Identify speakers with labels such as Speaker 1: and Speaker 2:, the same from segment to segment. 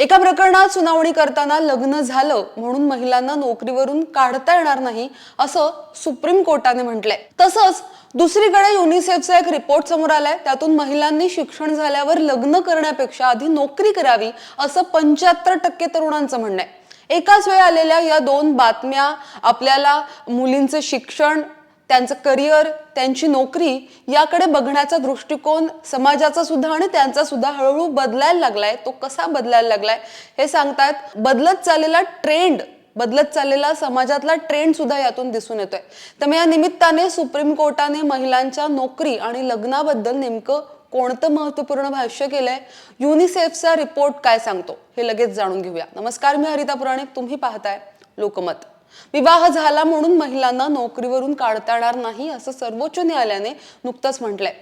Speaker 1: एका प्रकरणात सुनावणी करताना लग्न झालं म्हणून महिलांना नोकरीवरून काढता येणार नाही असं सुप्रीम कोर्टाने म्हटलंय. तसंच दुसरीकडे युनिसेफचा एक रिपोर्ट समोर आलाय. त्यातून महिलांनी शिक्षण झाल्यावर लग्न करण्यापेक्षा आधी नोकरी करावी असं पंच्याहत्तर टक्के तरुणांचं म्हणणं आहे. एकाच वेळी आलेल्या या दोन बातम्या आपल्याला मुलींचं शिक्षण त्यांचं करिअर त्यांची नोकरी याकडे बघण्याचा दृष्टिकोन समाजाचा सुद्धा आणि त्यांचा सुद्धा हळूहळू बदलायला लागलाय. तो कसा बदलायला लागलाय हे सांगतायत. बदलत चाललेला ट्रेंड बदलत चाललेला समाजातला ट्रेंड सुद्धा यातून दिसून येतोय. त्यामुळे या निमित्ताने सुप्रीम कोर्टाने महिलांच्या नोकरी आणि लग्नाबद्दल नेमकं कोणतं महत्त्वपूर्ण भाष्य केलंय? युनिसेफचा रिपोर्ट काय सांगतो? हे लगेच जाणून घेऊया. नमस्कार मी हरिता पुराणिक. तुम्ही पाहताय लोकमत. विवाह झाला म्हणून महिलांना नोकरीवरून काढता येणार नाही असं सर्वोच्च न्यायालयाने नुकतंच म्हटलंय.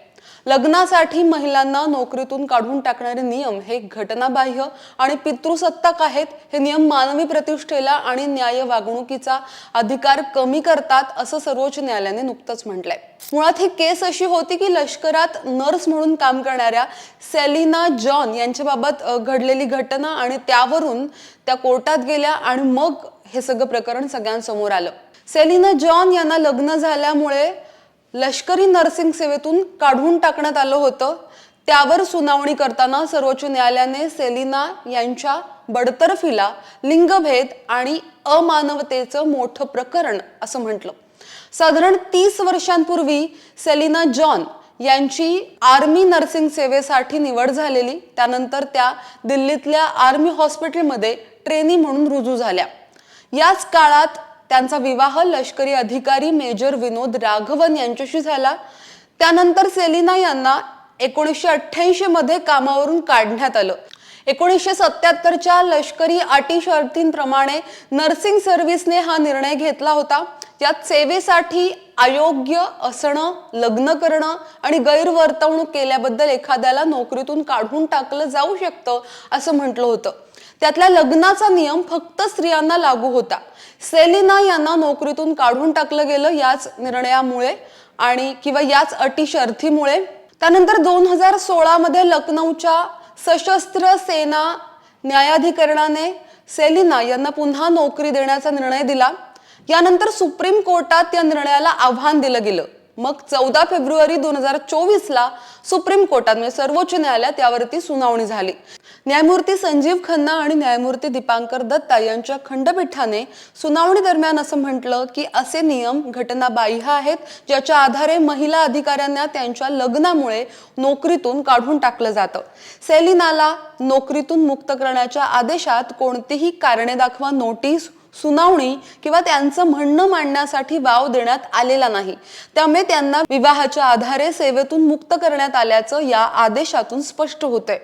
Speaker 1: लग्नासाठी महिलांना नोकरीतून काढून टाकणारे नियम हे घटनाबाह्य आणि पितृसत्ताक आहेत हे नियम मानवी प्रतिष्ठेला आणि न्याय वागणुकीचा अधिकार कमी करतात असं सर्वोच्च न्यायालयाने नुकतंच म्हटलंय. मुळात ही केस अशी होती की लष्करात नर्स म्हणून काम करणाऱ्या सेलिना जॉन यांच्याबाबत घडलेली घटना आणि त्यावरून त्या कोर्टात गेल्या आणि मग हे सगळं प्रकरण सगळ्यांसमोर आलं. सेलिना जॉन यांना लग्न झाल्यामुळे लष्करी नर्सिंग सेवेतून काढून टाकण्यात आलं होतं. त्यावर सुनावणी करताना सर्वोच्च न्यायालयाने सेलिना यांच्या बडतर्फीला लिंगभेद आणि अमानवतेचं मोठं प्रकरण असं म्हटलं. साधारण तीस वर्षांपूर्वी सेलिना जॉन यांची आर्मी नर्सिंग सेवेसाठी निवड झालेली. त्यानंतर त्या दिल्लीतल्या आर्मी हॉस्पिटलमध्ये ट्रेनी म्हणून रुजू झाल्या. याच काळात त्यांचा विवाह लष्करी अधिकारी मेजर विनोद राघवन यांच्याशी झाला. त्यानंतर सेलिना यांना एकोणीसशे अठ्ठ्याऐंशी मध्ये कामावरून काढण्यात आलं. एकोणीसशे सत्याहत्तरच्या लष्करी अटी शर्तींप्रमाणे नर्सिंग सर्व्हिसने हा निर्णय घेतला होता. यात सेवेसाठी अयोग्य असणं लग्न करणं आणि गैरवर्तवणूक केल्याबद्दल एखाद्याला नोकरीतून काढून टाकलं जाऊ शकतं असं म्हटलं होतं. त्यातल्या लग्नाचा नियम फक्त स्त्रियांना लागू होता. सेलिना यांना नोकरीतून काढून टाकलं गेलं याच निर्णयामुळे आणि किंवा याच अटी शर्थीमुळे त्यानंतर दोन हजार सोळामध्ये लखनौच्या सशस्त्र सेना न्यायाधिकरणाने सेलिना यांना पुन्हा नोकरी देण्याचा निर्णय दिला. यानंतर सुप्रीम कोर्टात या निर्णयाला आव्हान दिलं गेलं. मग चौदा फेब्रुवारी दोन हजार चोवीस ला सुप्रीम कोर्टात म्हणजे सर्वोच्च न्यायालयात यावरती सुनावणी झाली. न्यायमूर्ती संजीव खन्ना आणि न्यायमूर्ती दीपांकर दत्ता यांच्या खंडपीठाने सुनावणी दरम्यान असं म्हटलं की असे नियम घटनाबाह्य आहेत ज्याच्या आधारे महिला अधिकाऱ्यांना त्यांच्या लग्नामुळे नोकरीतून काढून टाकलं जातं. सेलिनाला नोकरीतून मुक्त करण्याच्या आदेशात कोणतीही कारणे दाखवा नोटीस सुनावणी किंवा त्यांचं म्हणणं मांडण्यासाठी वाव देण्यात आलेला नाही. त्यामुळे त्यांना विवाहाच्या आधारे सेवेतून मुक्त करण्यात आल्याचं या आदेशातून स्पष्ट होतंय.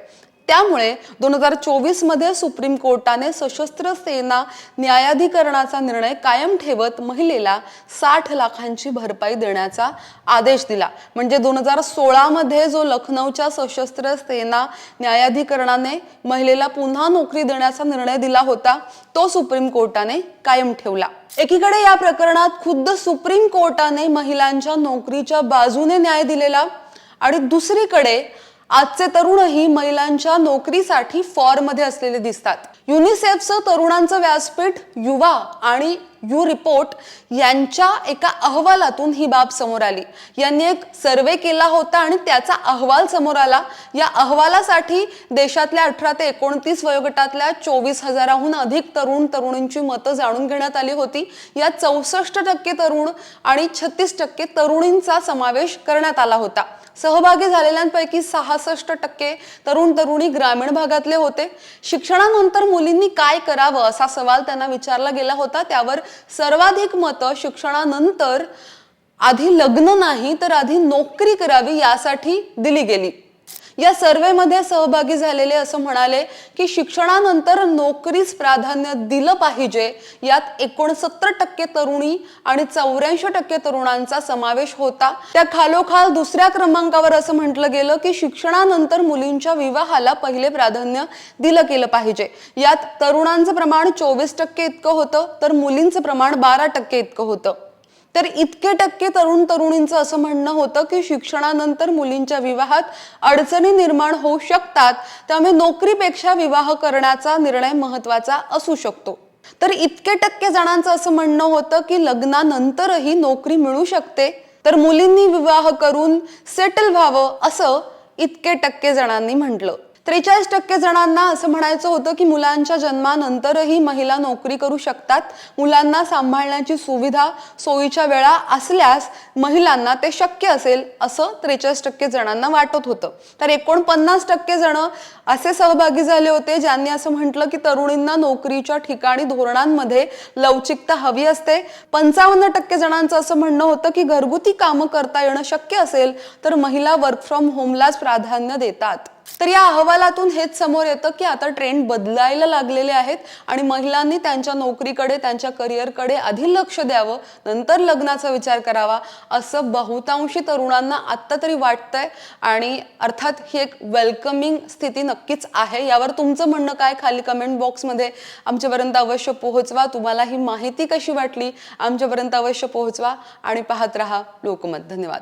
Speaker 1: त्यामुळे दोन हजार चोवीसमध्ये सुप्रीम कोर्टाने सशस्त्र सेना न्यायाधिकरणाचा निर्णय कायम ठेवत महिलेला साठ लाखांची भरपाई देण्याचा आदेश दिला. म्हणजे दोन हजार सोळा मध्ये जो लखनौच्या सशस्त्र सेना न्यायाधिकरणाने महिलेला पुन्हा नोकरी देण्याचा निर्णय दिला होता तो सुप्रीम कोर्टाने कायम ठेवला. एकीकडे या प्रकरणात खुद्द सुप्रीम कोर्टाने महिलांच्या नोकरीच्या बाजूने न्याय दिलेला आणि दुसरीकडे आजचे तरुणही महिलांच्या नोकरीसाठी फॉरमध्ये असलेले दिसतात. युनिसेफचं तरुणांचं व्यासपीठ युवा आणि यू रिपोर्ट यांच्या एका अहवालातून ही बाब समोर आली. यांनी एक सर्वे केला होता आणि त्याचा अहवाल समोर आला. या अहवालासाठी देशातल्या अठरा ते एकोणतीस वयोगटातल्या चोवीस हजाराहून अधिक तरुण तरुणींची मतं जाणून घेण्यात आली होती. या चौसष्ट टक्के तरुण आणि छत्तीस टक्के तरुणींचा समावेश करण्यात आला होता. सहभागी झालेल्यांपैकी सहासष्ट टक्के तरुण तरुणी ग्रामीण भागातले होते. शिक्षणानंतर मुलींनी काय करावं असा सवाल त्यांना विचारला गेला होता. त्यावर सर्वाधिक मतं शिक्षणानंतर आधी लग्न नाही तर आधी नोकरी करावी यासाठी दिली गेली. या सर्वेमध्ये सहभागी झालेले असं म्हणाले की शिक्षणानंतर नोकरीस प्राधान्य दिलं पाहिजे. यात एकोणसत्तर टक्के तरुणी आणि चौऱ्याऐंशी टक्के तरुणांचा समावेश होता. त्या खालोखाल दुसऱ्या क्रमांकावर असं म्हटलं गेलं की शिक्षणानंतर मुलींच्या विवाहाला पहिले प्राधान्य दिलं गेलं पाहिजे. यात तरुणांचं प्रमाण चोवीस टक्के इतकं होतं तर मुलींचं प्रमाण बारा टक्के इतकं होतं. तर इतके टक्के तरुण तरुणींचं असं म्हणणं होतं की शिक्षणानंतर मुलींच्या विवाहात अडचणी निर्माण होऊ शकतात. त्यामुळे नोकरीपेक्षा विवाह करण्याचा निर्णय महत्त्वाचा असू शकतो. तर इतके टक्के जणांचं असं म्हणणं होतं की लग्नानंतरही नोकरी मिळू शकते. तर मुलींनी विवाह करून सेटल व्हावं असं इतके टक्के जणांनी म्हटलं. त्रेचाळीस टक्के जणांना असं म्हणायचं होतं की मुलांच्या जन्मानंतरही महिला नोकरी करू शकतात. मुलांना सांभाळण्याची सुविधा सोयीच्या वेळा असल्यास महिलांना ते शक्य असेल असं त्रेचाळीस टक्के जणांना वाटत होतं. तर एकोणपन्नास टक्के जण असे सहभागी झाले होते ज्यांनी असं म्हटलं की तरुणींना नोकरीच्या ठिकाणी धोरणांमध्ये लवचिकता हवी असते. पंचावन्न टक्के जणांचं असं म्हणणं होतं की घरगुती कामं करता येणं शक्य असेल तर महिला वर्क फ्रॉम होमलाच प्राधान्य देतात. तर या अहवालातून हेच समोर येतं की आता ट्रेंड बदलायला लागलेले आहेत आणि महिलांनी त्यांच्या नोकरीकडे त्यांच्या करिअरकडे आधी लक्ष द्यावं नंतर लग्नाचा विचार करावा असं बहुतांशी तरुणांना आत्ता तरी वाटतंय. आणि अर्थात ही एक वेलकमिंग स्थिती नक्कीच आहे. यावर तुमचं म्हणणं काय खाली कमेंट बॉक्समध्ये आमच्यापर्यंत अवश्य पोहोचवा. तुम्हाला ही माहिती कशी वाटली? आमच्यापर्यंत अवश्य पोहोचवा. आणि पाहत रहा लोकमत. धन्यवाद.